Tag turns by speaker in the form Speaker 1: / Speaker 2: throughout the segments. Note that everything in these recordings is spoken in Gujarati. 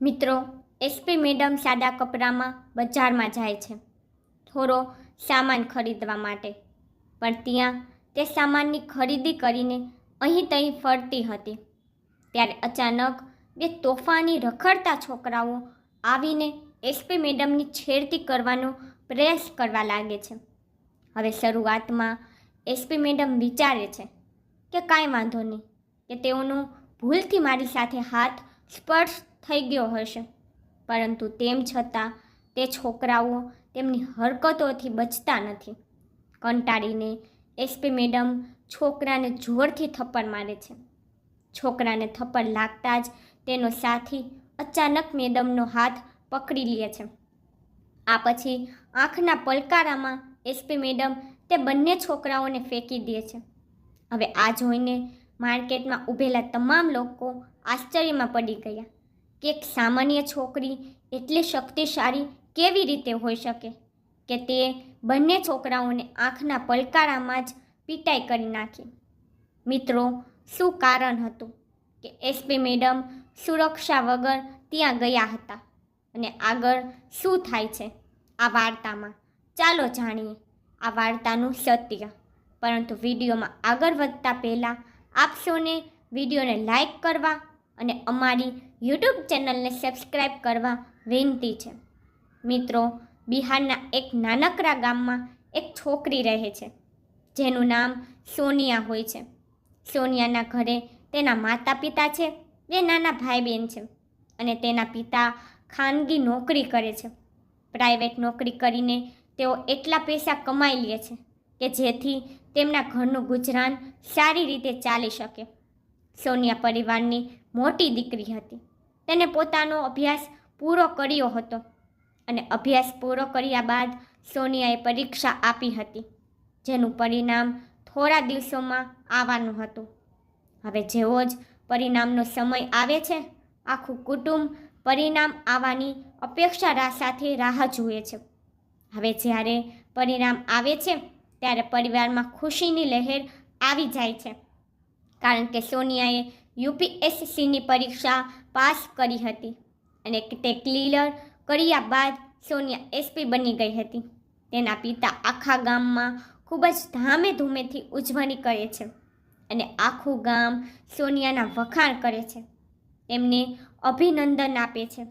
Speaker 1: મિત્રો એસપી મેડમ સાદા કપડામાં બજારમાં જાય છે. થોડો સામાન ખરીદવા માટે. પણ ત્યાં તે સામાનની ખરીદી કરીને અહીં તહીં ફરતી હતી. ત્યારે અચાનક બે તોફાની રખડતા છોકરાઓ આવીને એસપી મેડમની છેડતી કરવાનો પ્રયાસ કરવા લાગે છે. હવે શરૂઆતમાં એસપી મેડમ વિચારે છે કે કાંઈ વાંધો નહીં, કે તેઓનું ભૂલથી મારી સાથે હાથ સ્પર્શ થઈ ગયો હશે. પરંતુ તેમ છતાં તે છોકરાઓ તેમની હરકતોથી બચતા નથી. કંટાળીને એસપી મેડમ છોકરાને જોરથી થપ્પડ મારે છે. છોકરાને થપ્પડ લાગતા જ તેનો સાથી અચાનક મેડમનો હાથ પકડી લે છે. આ પછી આંખના પલકારામાં એસપી મેડમ તે બંને છોકરાઓને ફેંકી દે છે. હવે આ જોઈને માર્કેટમાં ઊભેલા તમામ લોકો આશ્ચર્યમાં પડી ગયા. કે એક સામાન્ય છોકરી એટલી શક્તિશાળી કેવી રીતે હોઈ શકે? કે તે બંને છોકરાઓને આંખના પલકારામાં જ પીટાઈ કરી નાખી. મિત્રો, શું કારણ હતું કે એસપી મેડમ સુરક્ષા વગર ત્યાં ગયા હતા? અને આગળ શું થાય છે આ વાર્તામાં? ચાલો જાણીએ આ વાર્તાનું સત્ય. પરંતુ વિડીયોમાં આગળ વધતા પહેલાં આપ સૌને વિડીયોને લાઈક કરવા અને અમારી યુટ્યુબ ચેનલને સબસ્ક્રાઈબ કરવા વિનંતી છે. મિત્રો, બિહારના એક નાનકડા ગામમાં એક છોકરી રહે છે, જેનું નામ સોનિયા હોય છે. સોનિયાના ઘરે તેના માતા પિતા છે, બે નાના ભાઈ બહેન છે અને તેના પિતા ખાનગી નોકરી કરે છે. પ્રાઇવેટ નોકરી કરીને તેઓ એટલા પૈસા કમાઈ લે છે કે જેથી તેમના ઘરનું ગુજરાન સારી રીતે ચાલી શકે. સોનિયા પરિવારની મોટી દીકરી હતી. તેને પોતાનો અભ્યાસ પૂરો કર્યો હતો અને અભ્યાસ પૂરો કર્યા બાદ સોનિયાએ પરીક્ષા આપી હતી, જેનું પરિણામ થોડા દિવસોમાં આવવાનું હતું. હવે જેવો જ પરિણામનો સમય આવે છે, આખું કુટુંબ પરિણામ આવવાની અપેક્ષા સાથે રાહ જુએ છે. હવે જ્યારે પરિણામ આવે છે, ત્યારે પરિવારમાં ખુશીની લહેર આવી જાય છે. કારણ કે સોનિયાએ યુપીએસસીની પરીક્ષા પાસ કરી હતી અને તે ક્લિયર કર્યા બાદ સોનિયા એસપી બની ગઈ હતી. તેના પિતા આખા ગામમાં ખૂબ જ ધામે ધૂમેથી ઉજવણી કરે છે અને આખું ગામ સોનિયાના વખાણ કરે છે. તેમને અભિનંદન આપે છે.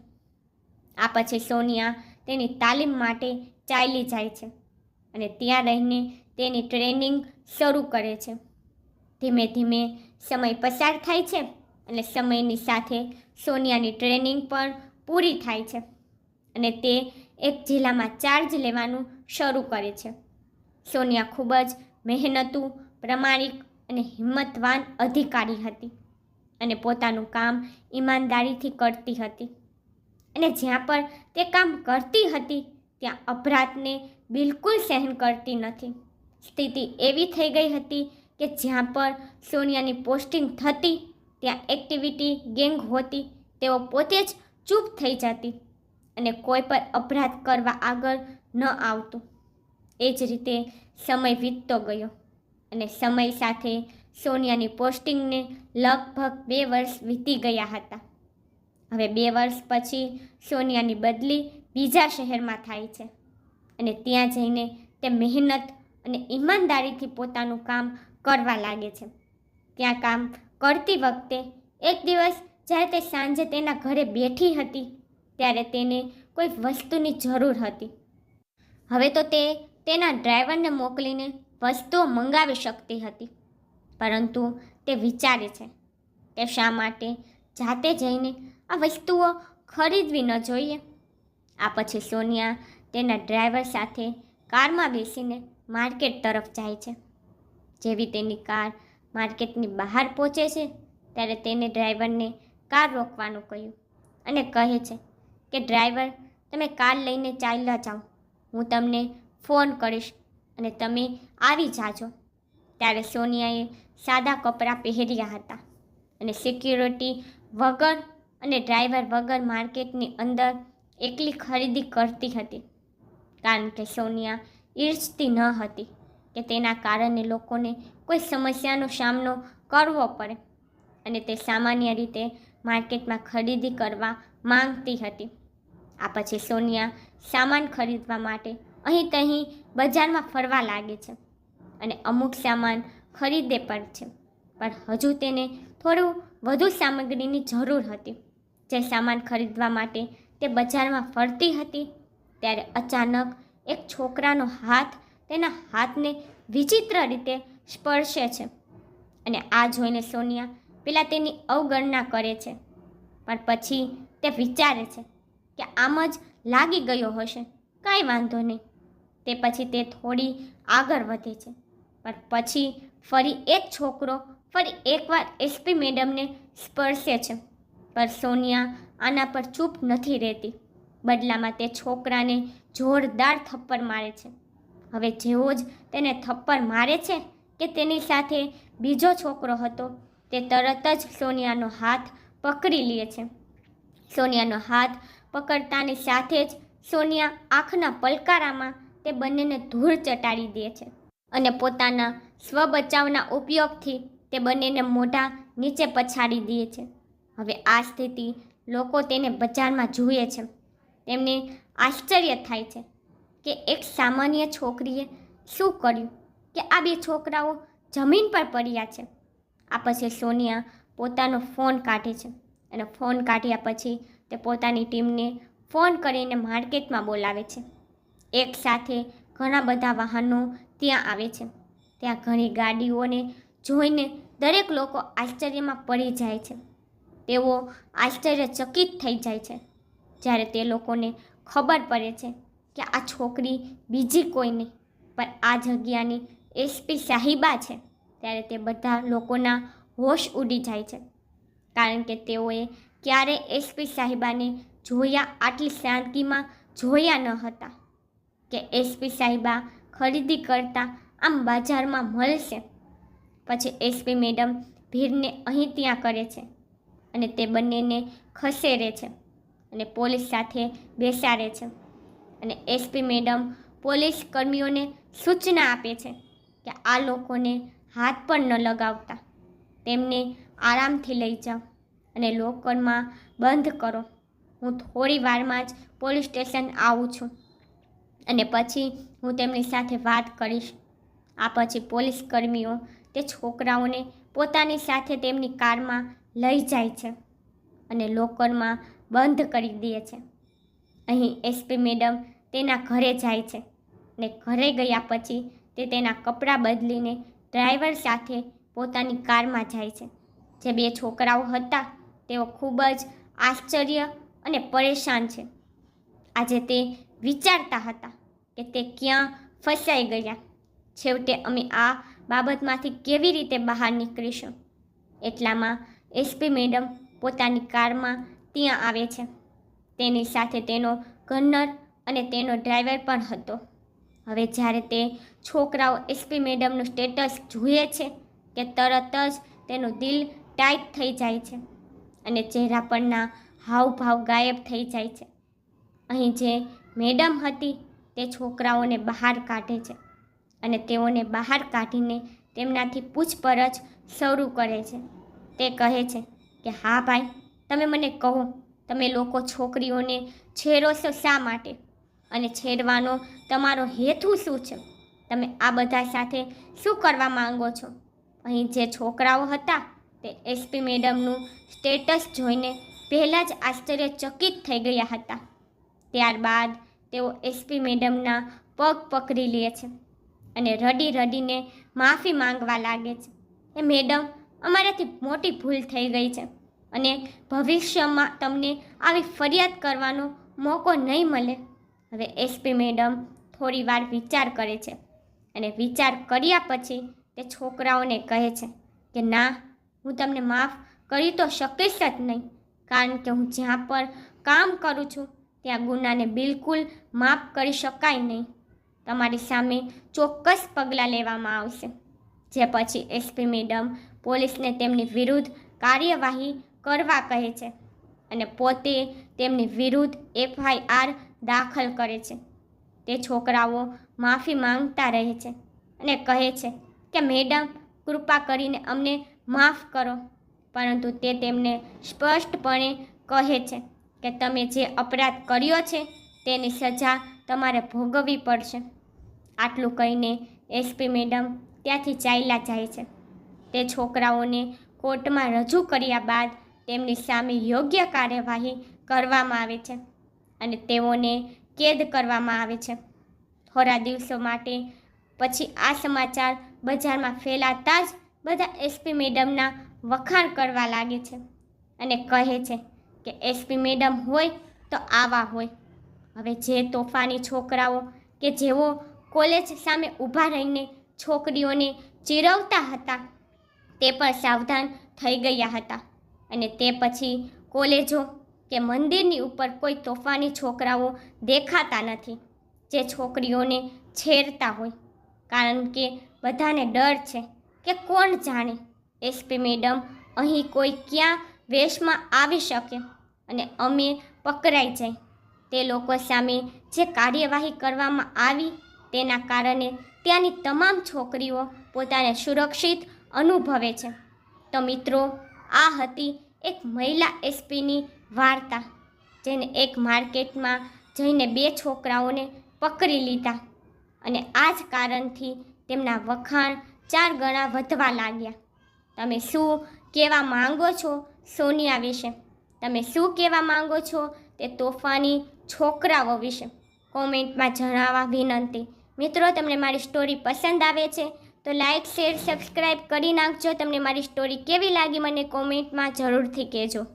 Speaker 1: આ પછી સોનિયા તેની તાલીમ માટે ચાલી જાય છે અને ત્યાં રહીને તેની ટ્રેનિંગ શરૂ કરે છે. ધીમે ધીમે સમય પસાર થાય છે અને સમયની સાથે સોનિયાની ટ્રેનિંગ પણ પૂરી થાય છે અને તે એક જિલ્લામાં ચાર્જ લેવાનું શરૂ કરે છે. સોનિયા ખૂબ જ મહેનતુ, પ્રમાણિક અને હિંમતવાન અધિકારી હતી અને પોતાનું કામ ઈમાનદારીથી કરતી હતી અને જ્યાં પણ તે કામ કરતી હતી ત્યાં અપરાધને બિલકુલ સહન કરતી નથી. સ્થિતિ એવી થઈ ગઈ હતી કે જ્યાં પર સોનિયાની પોસ્ટિંગ થતી, ત્યાં એક્ટિવિટી ગેંગ હોતી, તેઓ પોતે જ ચૂપ થઈ જતી અને કોઈ પર અપરાધ કરવા આગળ ન આવતું. એ જ રીતે સમય વીતતો ગયો અને સમય સાથે સોનિયાની પોસ્ટિંગને લગભગ બે વર્ષ વીતી ગયા હતા. હવે બે વર્ષ પછી સોનિયાની બદલી બીજા શહેરમાં થાય છે અને ત્યાં જઈને તે મહેનત અને ઈમાનદારીથી પોતાનું કામ કરવા લાગે છે. ત્યાં કામ કરતી વખતે એક દિવસ જ્યારે તે સાંજે તેના ઘરે બેઠી હતી, ત્યારે તેને કોઈ વસ્તુની જરૂર હતી. હવે તો તે તેના ડ્રાઈવરને મોકલીને વસ્તુઓ મંગાવી શકતી હતી, પરંતુ તે વિચારે છે કે શા માટે જાતે જઈને આ વસ્તુઓ ખરીદવી ન જોઈએ? આ પછી સોનિયા તેના ડ્રાઈવર સાથે કારમાં બેસીને માર્કેટ તરફ જાય છે. જેવી તેની કાર માર્કેટની બહાર પહોંચે છે, ત્યારે તેને ડ્રાઈવરને કાર રોકવાનું કહ્યું અને કહે છે કે, ડ્રાઈવર, તમે કાર લઈને ચાલ્યા જાઓ. હું તમને ફોન કરીશ અને તમે આવી જાજો. ત્યારે સોનિયાએ સાદા કપડાં પહેર્યા હતા અને સિક્યુરિટી વગર અને ડ્રાઈવર વગર માર્કેટની અંદર એકલી ખરીદી કરતી હતી, કારણ કે સોનિયા ઈર્ષતી ન હતી. કે તેના કારણે લોકોને કોઈ સમસ્યાનો સામનો કરવો પડે. અને તે સામાન્ય રીતે માર્કેટમાં ખરીદી કરવા માંગતી હતી. આ પછી સોનિયા સામાન ખરીદવા માટે અહીં તહીં બજારમાં ફરવા લાગે છે અને અમુક સામાન ખરીદે પણ છે. પણ હજુ તેને થોડું વધુ સામગ્રીની જરૂર હતી. જે સામાન ખરીદવા માટે તે બજારમાં ફરતી હતી, ત્યારે અચાનક એક છોકરાનો હાથ તેના હાથને વિચિત્ર રીતે સ્પર્શે છે. અને આ જોઈને સોનિયા પેલા તેની અવગણના કરે છે. પણ પછી તે વિચારે છે કે આમ જ લાગી ગયો હશે. કાંઈ વાંધો નહીં. તે પછી તે થોડી આગળ વધે છે. પણ પછી ફરી એક છોકરો, ફરી એકવાર એસપી મેડમને સ્પર્શે છે. પણ સોનિયા આના પર ચૂપ નથી રહેતી. બદલામાં તે છોકરાને જોરદાર થપ્પડ મારે છે. હવે જેવો જ તેને થપ્પડ મારે છે કે તેની સાથે બીજો છોકરો હતો, તે તરત જ સોનિયાનો હાથ પકડી લે છે. સોનિયાનો હાથ પકડતાની સાથે જ સોનિયા આંખના પલકારામાં તે બંનેને ધૂળ ચટાડી દે છે અને પોતાના સ્વ બચાવના ઉપયોગથી તે બંનેને મોઢા નીચે પછાડી દે છે. હવે આ સ્થિતિ લોકો તેને બજારમાં જુએ છે. તેમને આશ્ચર્ય થાય છે કે એક સામાન્ય છોકરીએ શું કર્યું કે આ બે છોકરાઓ જમીન પર પડ્યા છે? આ પછી સોનિયા પોતાનો ફોન કાઢે છે અને ફોન કાઢ્યા પછી તે પોતાની ટીમને ફોન કરીને માર્કેટમાં બોલાવે છે. એક સાથે ઘણા બધા વાહનો ત્યાં આવે છે. ત્યાં ઘણી ગાડીઓને જોઈને દરેક લોકો આશ્ચર્યમાં પડી જાય છે. તેઓ આશ્ચર્યચકિત થઈ જાય છે. જ્યારે તે લોકોને ખબર પડે છે કે આ છોકરી બીજી કોઈ નહીં. પણ આ જગ્યાની એસપી સાહિબા છે ત્યારે તે બધા લોકોના હોશ ઉડી જાય છે. કારણ કે તેઓએ ક્યારે એસપી સાહિબાને જોયા આટલી શાંતિમાં જોયા ન હતા કે એસપી સાહિબા ખરીદી કરતા આમ બજારમાં મળશે. પછી એસપી મેડમ ભીડને અહીં ત્યાં કરે છે અને તે બંનેને ખસેડે છે અને પોલીસ સાથે બેસાડે છે. અને એસપી મેડમ પોલીસ કર્મીઓને સૂચના આપે છે કે આ લોકોને હાથ પણ ન લગાવતા. તેમને આરામથી લઈ જાઓ અને લોકરમાં બંધ કરો. હું થોડી વારમાં જ પોલીસ સ્ટેશન આવું છું અને પછી હું તેમની સાથે વાત કરીશ. આ પછી પોલીસ કર્મીઓ તે છોકરાઓને પોતાની સાથે તેમની કારમાં લઈ જાય છે અને લોકરમાં બંધ કરી દે છે. અહીં એસપી મેડમ તેના ઘરે જાય છે ને ઘરે ગયા પછી તે તેના કપડાં બદલીને ડ્રાઈવર સાથે પોતાની કારમાં જાય છે. જે બે છોકરાઓ હતા, તેઓ ખૂબ જ આશ્ચર્ય અને પરેશાન છે. આજે તે વિચારતા હતા કે તે ક્યાં ફસાઈ ગયા. છેવટે અમે આ બાબતમાંથી કેવી રીતે બહાર નીકળીશું? એટલામાં એસપી મેડમ પોતાની કારમાં ત્યાં આવે છે. તેની સાથે તેનો ગન્નર અને તેનો ડ્રાઈવર પણ હતો. હવે જ્યારે તે છોકરાઓ એસપી મેડમનું સ્ટેટસ જુએ છે કે તરત જ તેનું દિલ ટાઈટ થઈ જાય છે અને ચહેરા પરના હાવભાવ ગાયબ થઈ જાય છે. અહીં જે મેડમ હતી તે છોકરાઓને બહાર કાઢે છે અને તેઓને બહાર કાઢીને તેમનાથી પૂછપરછ શરૂ કરે છે. તે કહે છે કે, હા ભાઈ, તમે મને કહો, તમે લોકો છોકરીઓને છેરો છો શા માટે? અને છેડવાનો તમારો હેતુ શું છે? તમે આ બધા સાથે શું કરવા માંગો છો? અહીં જે છોકરાઓ હતા તે એસપી મેડમનું સ્ટેટસ જોઈને પહેલાં જ આશ્ચર્યચકિત થઈ ગયા હતા. ત્યારબાદ તેઓ એસપી મેડમના પગ પકડી લે છે અને રડી રડીને માફી માંગવા લાગે છે. એ મેડમ, અમારાથી મોટી ભૂલ થઈ ગઈ છે અને ભવિષ્યમાં તમને આવી ફરિયાદ કરવાનો મોકો નહીં મળે. હવે એસપી મેડમ થોડી વાર વિચાર કરે છે અને વિચાર કર્યા પછી તે છોકરાઓને કહે છે કે, ના, હું તમને માફ કરી તો શકીશ જ નહીં, કારણ કે હું જ્યાં પર કામ કરું છું, ત્યાં ગુનાને બિલકુલ માફ કરી શકાય નહીં. તમારી સામે ચોક્કસ પગલાં લેવામાં આવશે. જે પછી એસપી મેડમ પોલીસને તેમની વિરુદ્ધ કાર્યવાહી કરવા કહે છે અને પોતે તેમની વિરુદ્ધ એફઆઈઆર દાખલ કરે છે. તે છોકરાઓ માફી માંગતા રહે છે અને કહે છે કે, મેડમ, કૃપા કરીને અમને માફ કરો. પરંતુ તે તેમને સ્પષ્ટપણે કહે છે કે, તમે જે અપરાધ કર્યો છે તેની સજા તમારે ભોગવવી પડશે. આટલું કહીને એસપી મેડમ ત્યાંથી ચાલ્યા જાય છે. તે છોકરાઓને કોર્ટમાં રજૂ કર્યા બાદ તેમની સામે યોગ્ય કાર્યવાહી કરવામાં આવે છે. અને તેઓને કેદ કરવામાં આવે છે. થોડા દિવસો માટે પછી આ સમાચાર બજારમાં ફેલાતા જ બધા એસપી મેડમના વખાણ કરવા લાગે છે અને કહે છે કે એસપી મેડમ હોય તો આવા હોય. હવે જે તોફાની છોકરાઓ કે જેઓ કોલેજ સામે ઊભા રહીને છોકરીઓને ચીરવતા હતા તે પણ સાવધાન થઈ ગયા હતા અને તે પછી કોલેજો કે મંદિરની ઉપર કોઈ તોફાની છોકરાઓ દેખાતા નથી, જે છોકરીઓને છેડતા હોય. કારણ કે બધાને ડર છે કે કોણ જાણે? એસપી મેડમ અહીં કોઈ ક્યાં વેશમાં આવી શકે અને અમે પકડાઈ જાય. તે લોકો સામે જે કાર્યવાહી કરવામાં આવી તેના કારણે ત્યાંની તમામ છોકરીઓ પોતાને સુરક્ષિત અનુભવે છે. તો મિત્રો, આ હતી એક મહિલા એસપીની વાર્તા, જેને એક માર્કેટમાં જઈને બે છોકરાઓને પકડી લીધા અને આ જ કારણથી તેમના વખાણ ચાર ગણા વધવા લાગ્યા. તમે શું કહેવા માંગો છો સોનિયા વિશે? તમે શું કહેવા માંગો છો તે તોફાની છોકરાઓ વિશે? કોમેન્ટમાં જણાવવા વિનંતી. મિત્રો, તમને મારી સ્ટોરી પસંદ આવે છે તો લાઇક શેર સબસ્ક્રાઈબ કરી નાખજો. તમને મારી સ્ટોરી કેવી લાગી મને કોમેન્ટમાં જરૂરથી કહેજો.